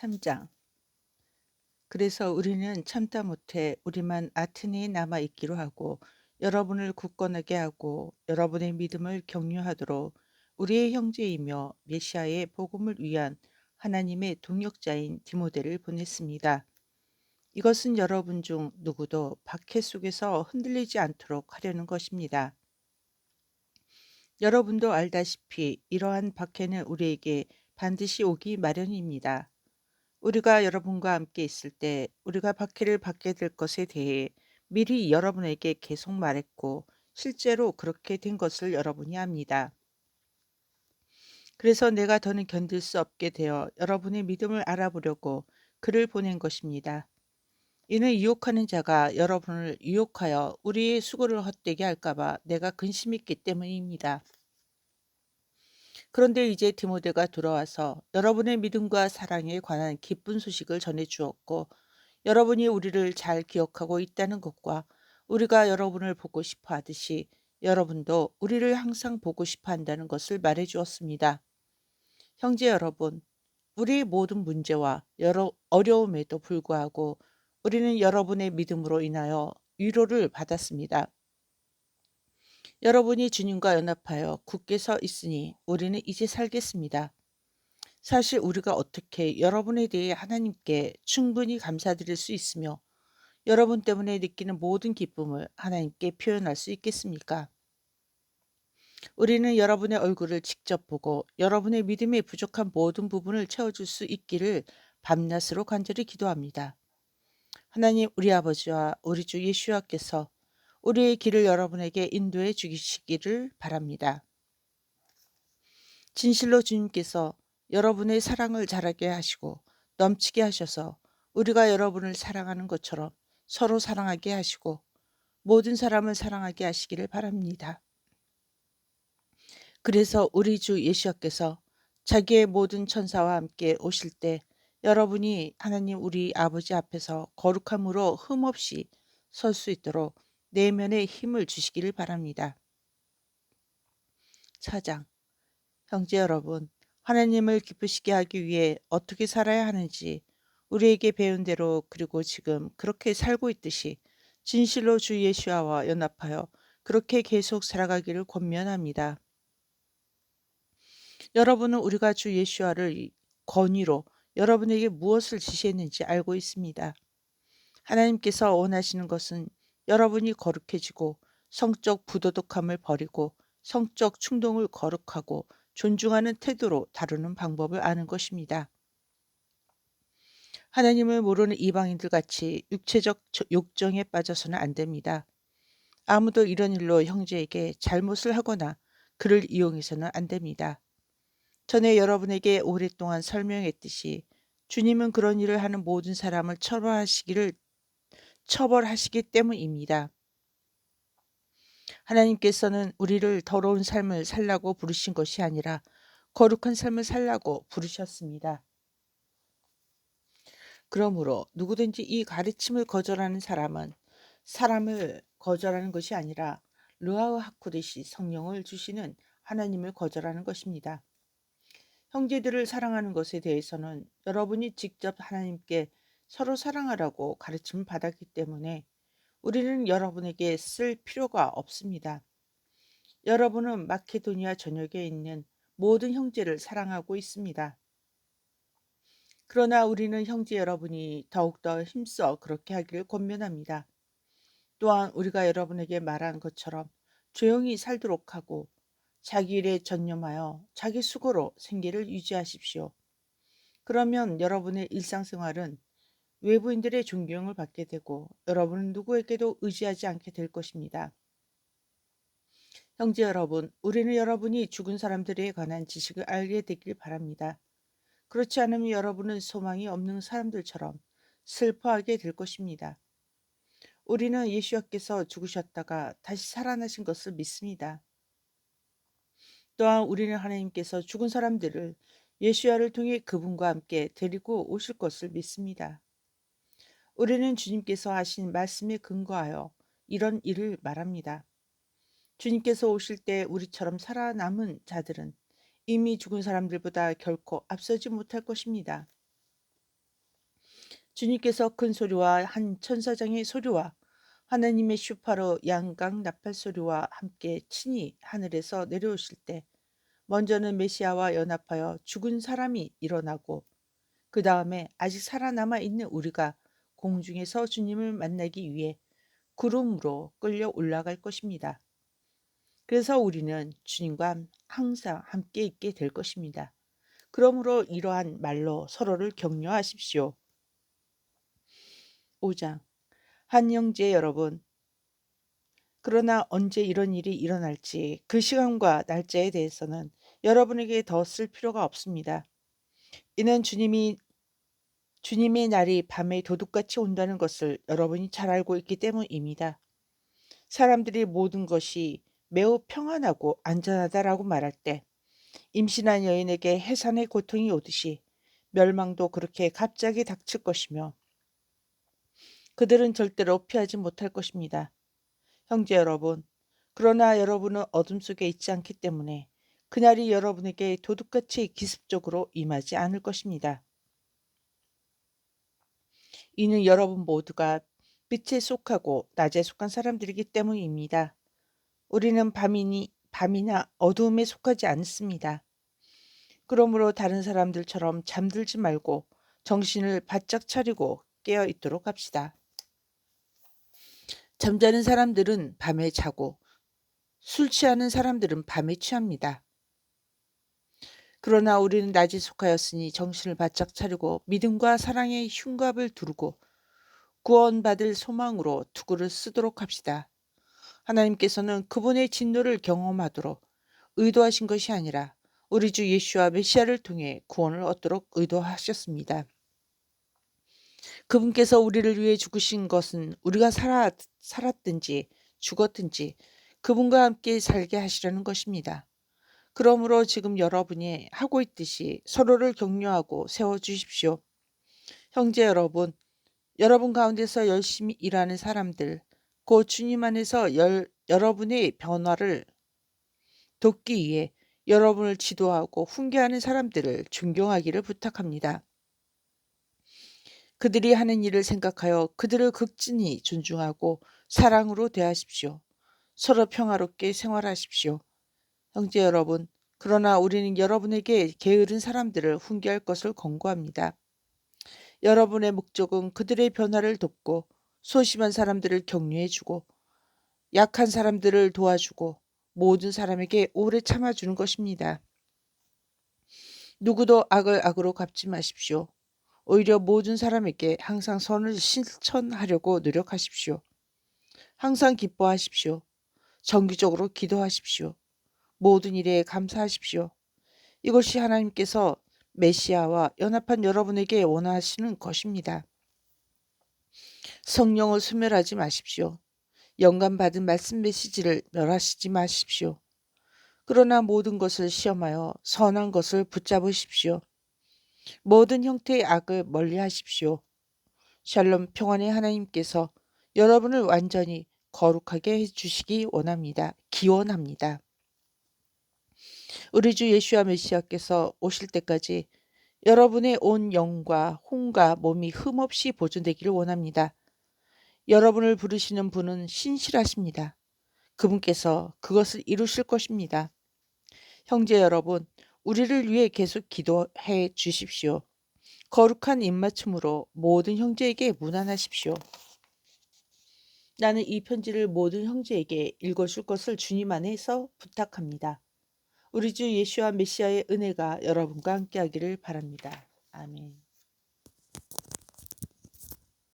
3장 그래서 우리는 참다 못해 우리만 아테네에 남아 있기로 하고 여러분을 굳건하게 하고 여러분의 믿음을 격려하도록 우리의 형제이며 메시아의 복음을 위한 하나님의 동역자인 디모데를 보냈습니다. 이것은 여러분 중 누구도 박해 속에서 흔들리지 않도록 하려는 것입니다. 여러분도 알다시피 이러한 박해는 우리에게 반드시 오기 마련입니다. 우리가 여러분과 함께 있을 때 우리가 박해를 받게 될 것에 대해 미리 여러분에게 계속 말했고 실제로 그렇게 된 것을 여러분이 압니다. 그래서 내가 더는 견딜 수 없게 되어 여러분의 믿음을 알아보려고 글을 보낸 것입니다. 이는 유혹하는 자가 여러분을 유혹하여 우리의 수고를 헛되게 할까봐 내가 근심했기 때문입니다. 그런데 이제 디모데가 돌아와서 여러분의 믿음과 사랑에 관한 기쁜 소식을 전해 주었고 여러분이 우리를 잘 기억하고 있다는 것과 우리가 여러분을 보고 싶어 하듯이 여러분도 우리를 항상 보고 싶어 한다는 것을 말해 주었습니다. 형제 여러분, 우리 모든 문제와 여러 어려움에도 불구하고 우리는 여러분의 믿음으로 인하여 위로를 받았습니다. 여러분이 주님과 연합하여 굳게 서 있으니 우리는 이제 살겠습니다. 사실 우리가 어떻게 여러분에 대해 하나님께 충분히 감사드릴 수 있으며 여러분 때문에 느끼는 모든 기쁨을 하나님께 표현할 수 있겠습니까? 우리는 여러분의 얼굴을 직접 보고 여러분의 믿음에 부족한 모든 부분을 채워줄 수 있기를 밤낮으로 간절히 기도합니다. 하나님 우리 아버지와 우리 주 예수와께서 우리의 길을 여러분에게 인도해 주시기를 바랍니다. 진실로 주님께서 여러분의 사랑을 자라게 하시고 넘치게 하셔서 우리가 여러분을 사랑하는 것처럼 서로 사랑하게 하시고 모든 사람을 사랑하게 하시기를 바랍니다. 그래서 우리 주 예수께서 자기의 모든 천사와 함께 오실 때 여러분이 하나님 우리 아버지 앞에서 거룩함으로 흠없이 설 수 있도록 내면에 힘을 주시기를 바랍니다. 차장 형제 여러분, 하나님을 기쁘시게 하기 위해 어떻게 살아야 하는지 우리에게 배운 대로 그리고 지금 그렇게 살고 있듯이 진실로 주 예수와 연합하여 그렇게 계속 살아가기를 권면합니다. 여러분은 우리가 주 예수와를 권위로 여러분에게 무엇을 지시했는지 알고 있습니다. 하나님께서 원하시는 것은 여러분이 거룩해지고 성적 부도덕함을 버리고 성적 충동을 거룩하고 존중하는 태도로 다루는 방법을 아는 것입니다. 하나님을 모르는 이방인들 같이 육체적 욕정에 빠져서는 안 됩니다. 아무도 이런 일로 형제에게 잘못을 하거나 그를 이용해서는 안 됩니다. 전에 여러분에게 오랫동안 설명했듯이 주님은 그런 일을 하는 모든 사람을 처벌하시기를 처벌하시기 때문입니다. 하나님께서는 우리를 더러운 삶을 살라고 부르신 것이 아니라 거룩한 삶을 살라고 부르셨습니다. 그러므로 누구든지 이 가르침을 거절하는 사람은 사람을 거절하는 것이 아니라 르아흐 하쿠르시 성령을 주시는 하나님을 거절하는 것입니다. 형제들을 사랑하는 것에 대해서는 여러분이 직접 하나님께 서로 사랑하라고 가르침을 받았기 때문에 우리는 여러분에게 쓸 필요가 없습니다. 여러분은 마케도니아 전역에 있는 모든 형제를 사랑하고 있습니다. 그러나 우리는 형제 여러분이 더욱더 힘써 그렇게 하기를 권면합니다. 또한 우리가 여러분에게 말한 것처럼 조용히 살도록 하고 자기 일에 전념하여 자기 수고로 생계를 유지하십시오. 그러면 여러분의 일상생활은 외부인들의 존경을 받게 되고 여러분은 누구에게도 의지하지 않게 될 것입니다. 형제 여러분, 우리는 여러분이 죽은 사람들에 관한 지식을 알게 되길 바랍니다. 그렇지 않으면 여러분은 소망이 없는 사람들처럼 슬퍼하게 될 것입니다. 우리는 예수님께서 죽으셨다가 다시 살아나신 것을 믿습니다. 또한 우리는 하나님께서 죽은 사람들을 예수야를 통해 그분과 함께 데리고 오실 것을 믿습니다. 우리는 주님께서 하신 말씀에 근거하여 이런 일을 말합니다. 주님께서 오실 때 우리처럼 살아남은 자들은 이미 죽은 사람들보다 결코 앞서지 못할 것입니다. 주님께서 큰 소리와 한 천사장의 소리와 하나님의 슈파로 양강 나팔 소리와 함께 친히 하늘에서 내려오실 때 먼저는 메시아와 연합하여 죽은 사람이 일어나고 그 다음에 아직 살아남아 있는 우리가 공중에서 주님을 만나기 위해 구름으로 끌려 올라갈 것입니다. 그래서 우리는 주님과 항상 함께 있게 될 것입니다. 그러므로 이러한 말로 서로를 격려하십시오. 5장 한 형제 여러분 그러나 언제 이런 일이 일어날지 그 시간과 날짜에 대해서는 여러분에게 더 쓸 필요가 없습니다. 이는 주님이 주님의 날이 밤에 도둑같이 온다는 것을 여러분이 잘 알고 있기 때문입니다. 사람들이 모든 것이 매우 평안하고 안전하다라고 말할 때 임신한 여인에게 해산의 고통이 오듯이 멸망도 그렇게 갑자기 닥칠 것이며 그들은 절대로 피하지 못할 것입니다. 형제 여러분, 그러나 여러분은 어둠 속에 있지 않기 때문에 그날이 여러분에게 도둑같이 기습적으로 임하지 않을 것입니다. 이는 여러분 모두가 빛에 속하고 낮에 속한 사람들이기 때문입니다. 우리는 밤이니 밤이나 어두움에 속하지 않습니다. 그러므로 다른 사람들처럼 잠들지 말고 정신을 바짝 차리고 깨어 있도록 합시다. 잠자는 사람들은 밤에 자고 술 취하는 사람들은 밤에 취합니다. 그러나 우리는 낮에 속하였으니 정신을 바짝 차리고 믿음과 사랑의 흉갑을 두르고 구원받을 소망으로 투구를 쓰도록 합시다. 하나님께서는 그분의 진노를 경험하도록 의도하신 것이 아니라 우리 주 예수와 메시아를 통해 구원을 얻도록 의도하셨습니다. 그분께서 우리를 위해 죽으신 것은 우리가 살았, 살았든지 죽었든지 그분과 함께 살게 하시려는 것입니다. 그러므로 지금 여러분이 하고 있듯이 서로를 격려하고 세워주십시오. 형제 여러분, 여러분 가운데서 열심히 일하는 사람들, 곧 주님 안에서 열, 여러분의 변화를 돕기 위해 여러분을 지도하고 훈계하는 사람들을 존경하기를 부탁합니다. 그들이 하는 일을 생각하여 그들을 극진히 존중하고 사랑으로 대하십시오. 서로 평화롭게 생활하십시오. 형제 여러분, 그러나 우리는 여러분에게 게으른 사람들을 훈계할 것을 권고합니다. 여러분의 목적은 그들의 변화를 돕고 소심한 사람들을 격려해주고 약한 사람들을 도와주고 모든 사람에게 오래 참아주는 것입니다. 누구도 악을 악으로 갚지 마십시오. 오히려 모든 사람에게 항상 선을 실천하려고 노력하십시오. 항상 기뻐하십시오. 정기적으로 기도하십시오. 모든 일에 감사하십시오. 이것이 하나님께서 메시아와 연합한 여러분에게 원하시는 것입니다. 성령을 소멸하지 마십시오. 영감 받은 말씀 메시지를 멸하시지 마십시오. 그러나 모든 것을 시험하여 선한 것을 붙잡으십시오. 모든 형태의 악을 멀리 하십시오. 샬롬 평안의 하나님께서 여러분을 완전히 거룩하게 해주시기 원합니다. 기원합니다. 우리 주 예수와 메시아께서 오실 때까지 여러분의 온 영과 혼과 몸이 흠없이 보존되기를 원합니다. 여러분을 부르시는 분은 신실하십니다. 그분께서 그것을 이루실 것입니다. 형제 여러분, 우리를 위해 계속 기도해 주십시오. 거룩한 입맞춤으로 모든 형제에게 무난하십시오. 나는 이 편지를 모든 형제에게 읽어줄 것을 주님 안에서 부탁합니다. 우리 주 예수와 메시아의 은혜가 여러분과 함께하기를 바랍니다. 아멘.